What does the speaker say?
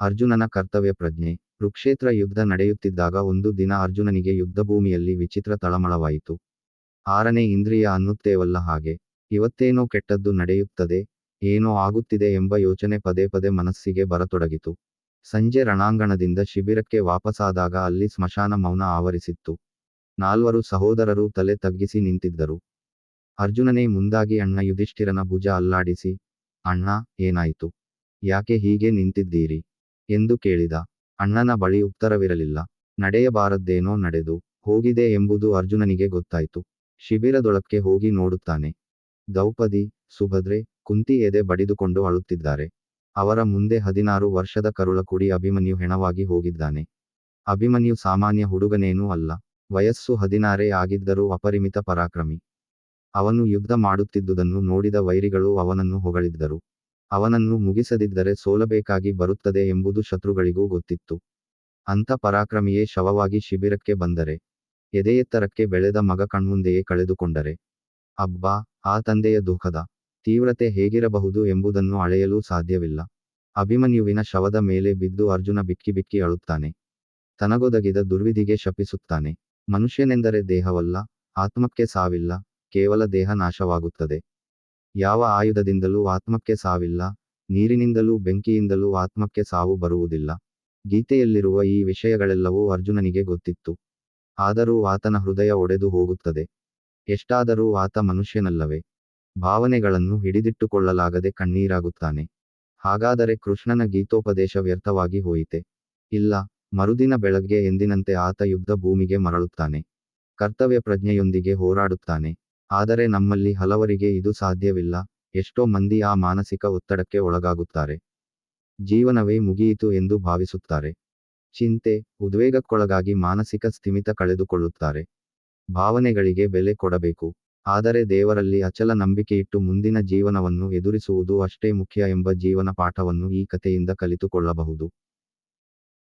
ಅರ್ಜುನನ ಕರ್ತವ್ಯ ಪ್ರಜ್ಞೆ. ಕುರುಕ್ಷೇತ್ರ ಯುದ್ಧ ನಡೆಯುತ್ತಿದ್ದಾಗ ಒಂದು ದಿನ ಅರ್ಜುನನಿಗೆ ಯುದ್ಧಭೂಮಿಯಲ್ಲಿ ವಿಚಿತ್ರ ತಳಮಳವಾಯಿತು. ಆರನೇ ಇಂದ್ರಿಯ ಅನ್ನುತ್ತೇವಲ್ಲ ಹಾಗೆ. ಇವತ್ತೇನೋ ಕೆಟ್ಟದ್ದು ನಡೆಯುತ್ತದೆ, ಏನೋ ಆಗುತ್ತಿದೆ ಎಂಬ ಯೋಚನೆ ಪದೇ ಪದೇ ಮನಸ್ಸಿಗೆ ಬರತೊಡಗಿತು. ಸಂಜೆ ರಣಾಂಗಣದಿಂದ ಶಿಬಿರಕ್ಕೆ ವಾಪಸಾದಾಗ ಅಲ್ಲಿ ಸ್ಮಶಾನ ಮೌನ ಆವರಿಸಿತ್ತು. ನಾಲ್ವರು ಸಹೋದರರು ತಲೆ ತಗ್ಗಿಸಿ ನಿಂತಿದ್ದರು. ಅರ್ಜುನನೇ ಮುಂದಾಗಿ, ಅಣ್ಣ, ಯುಧಿಷ್ಠಿರನ ಭುಜ ಅಲ್ಲಾಡಿಸಿ. ಅಣ್ಣ, ಏನಾಯಿತು? ಯಾಕೆ ಹೀಗೆ ನಿಂತಿದ್ದೀರಿ? ಎಂದು ಕೇಳಿದ. ಅಣ್ಣನ ಬಳಿ ಉತ್ತರವಿರಲಿಲ್ಲ. ನಡೆಯಬಾರದ್ದೇನೋ ನಡೆದು ಹೋಗಿದೆ ಎಂಬುದು ಅರ್ಜುನನಿಗೆ ಗೊತ್ತಾಯಿತು. ಶಿಬಿರದೊಳಕ್ಕೆ ಹೋಗಿ ನೋಡುತ್ತಾನೆ. ದ್ರೌಪದಿ, ಸುಭದ್ರೆ, ಕುಂತಿ ಎದೆ ಬಡಿದುಕೊಂಡು ಅಳುತ್ತಿದ್ದಾರೆ. ಅವರ ಮುಂದೆ ಹದಿನಾರು ವರ್ಷದ ಕರುಳ ಕುಡಿ ಅಭಿಮನ್ಯು ಹೆಣವಾಗಿ ಹೋಗಿದ್ದಾನೆ. ಅಭಿಮನ್ಯು ಸಾಮಾನ್ಯ ಹುಡುಗನೇನೂ ಅಲ್ಲ. ವಯಸ್ಸು ಹದಿನಾರೇ ಆಗಿದ್ದರೂ ಅಪರಿಮಿತ ಪರಾಕ್ರಮಿ. ಅವನು ಯುದ್ಧ ಮಾಡುತ್ತಿದ್ದುದನ್ನು ನೋಡಿದ ವೈರಿಗಳು ಅವನನ್ನು ಹೊಗಳಿದ್ದರು. ಅವನನ್ನು ಮುಗಿಸದಿದ್ದರೆ ಸೋಲಬೇಕಾಗಿ ಬರುತ್ತದೆ ಎಂಬುದು ಶತ್ರುಗಳಿಗೂ ಗೊತ್ತಿತ್ತು. ಅಂತ ಪರಾಕ್ರಮಿಯೇ ಶವವಾಗಿ ಶಿಬಿರಕ್ಕೆ ಬಂದರೆ, ಎದೆಯೆತ್ತರಕ್ಕೆ ಬೆಳೆದ ಮಗ ಕಣ್ಮುಂದೆಯೇ ಕಳೆದುಕೊಂಡರೆ. ಅಬ್ಬಾ, ಆ ತಂದೆಯ ದುಃಖದ ತೀವ್ರತೆ ಹೇಗಿರಬಹುದು ಎಂಬುದನ್ನು ಅಳೆಯಲು ಸಾಧ್ಯವಿಲ್ಲ. ಅಭಿಮನ್ಯುವಿನ ಶವದ ಮೇಲೆ ಬಿದ್ದು ಅರ್ಜುನ ಬಿಕ್ಕಿ ಬಿಕ್ಕಿ ಅಳುತ್ತಾನೆ. ತನಗೊದಗಿದ ದುರ್ವಿಧಿಗೆ ಶಪಿಸುತ್ತಾನೆ. ಮನುಷ್ಯನೆಂದರೆ ದೇಹವಲ್ಲ, ಆತ್ಮಕ್ಕೆ ಸಾವಿಲ್ಲ, ಕೇವಲ ದೇಹ ನಾಶವಾಗುತ್ತದೆ. ಯಾವ ಆಯುಧದಿಂದಲೂ ಆತ್ಮಕ್ಕೆ ಸಾವಿಲ್ಲ, ನೀರಿನಿಂದಲೂ ಬೆಂಕಿಯಿಂದಲೂ ಆತ್ಮಕ್ಕೆ ಸಾವು ಬರುವುದಿಲ್ಲ. ಗೀತೆಯಲ್ಲಿರುವ ಈ ವಿಷಯಗಳೆಲ್ಲವೂ ಅರ್ಜುನನಿಗೆ ಗೊತ್ತಿತ್ತು. ಆದರೂ ಆತನ ಹೃದಯ ಒಡೆದು ಹೋಗುತ್ತದೆ. ಎಷ್ಟಾದರೂ ಆತ ಮನುಷ್ಯನಲ್ಲವೇ. ಭಾವನೆಗಳನ್ನು ಹಿಡಿದಿಟ್ಟುಕೊಳ್ಳಲಾಗದೆ ಕಣ್ಣೀರಾಗುತ್ತಾನೆ. ಹಾಗಾದರೆ ಕೃಷ್ಣನ ಗೀತೋಪದೇಶ ವ್ಯರ್ಥವಾಗಿ ಹೋಯಿತೆ? ಇಲ್ಲ, ಮರುದಿನ ಬೆಳಗ್ಗೆ ಎಂದಿನಂತೆ ಆತ ಯುದ್ಧ ಭೂಮಿಗೆ ಮರಳುತ್ತಾನೆ. ಕರ್ತವ್ಯ ಪ್ರಜ್ಞೆಯೊಂದಿಗೆ ಹೋರಾಡುತ್ತಾನೆ. ಆದರೆ ನಮ್ಮಲ್ಲಿ ಹಲವರಿಗೆ ಇದು ಸಾಧ್ಯವಿಲ್ಲ, ಎಷ್ಟೋ ಮಂದಿ ಆ ಮಾನಸಿಕ ಒತ್ತಡಕ್ಕೆ ಒಳಗಾಗುತ್ತಾರೆ. ಜೀವನವೇ ಮುಗಿಯಿತು ಎಂದು ಭಾವಿಸುತ್ತಾರೆ. ಚಿಂತೆ, ಉದ್ವೇಗಕ್ಕೊಳಗಾಗಿ ಮಾನಸಿಕ ಸ್ಥಿಮಿತ ಕಳೆದುಕೊಳ್ಳುತ್ತಾರೆ. ಭಾವನೆಗಳಿಗೆ ಬೆಲೆ ಕೊಡಬೇಕು. ಆದರೆ ದೇವರಲ್ಲಿ ಅಚಲ ನಂಬಿಕೆಯಿಟ್ಟು ಮುಂದಿನ ಜೀವನವನ್ನು ಎದುರಿಸುವುದು ಅಷ್ಟೇ ಮುಖ್ಯ ಎಂಬ ಜೀವನ ಪಾಠವನ್ನು ಈ ಕಥೆಯಿಂದ ಕಲಿತುಕೊಳ್ಳಬಹುದು.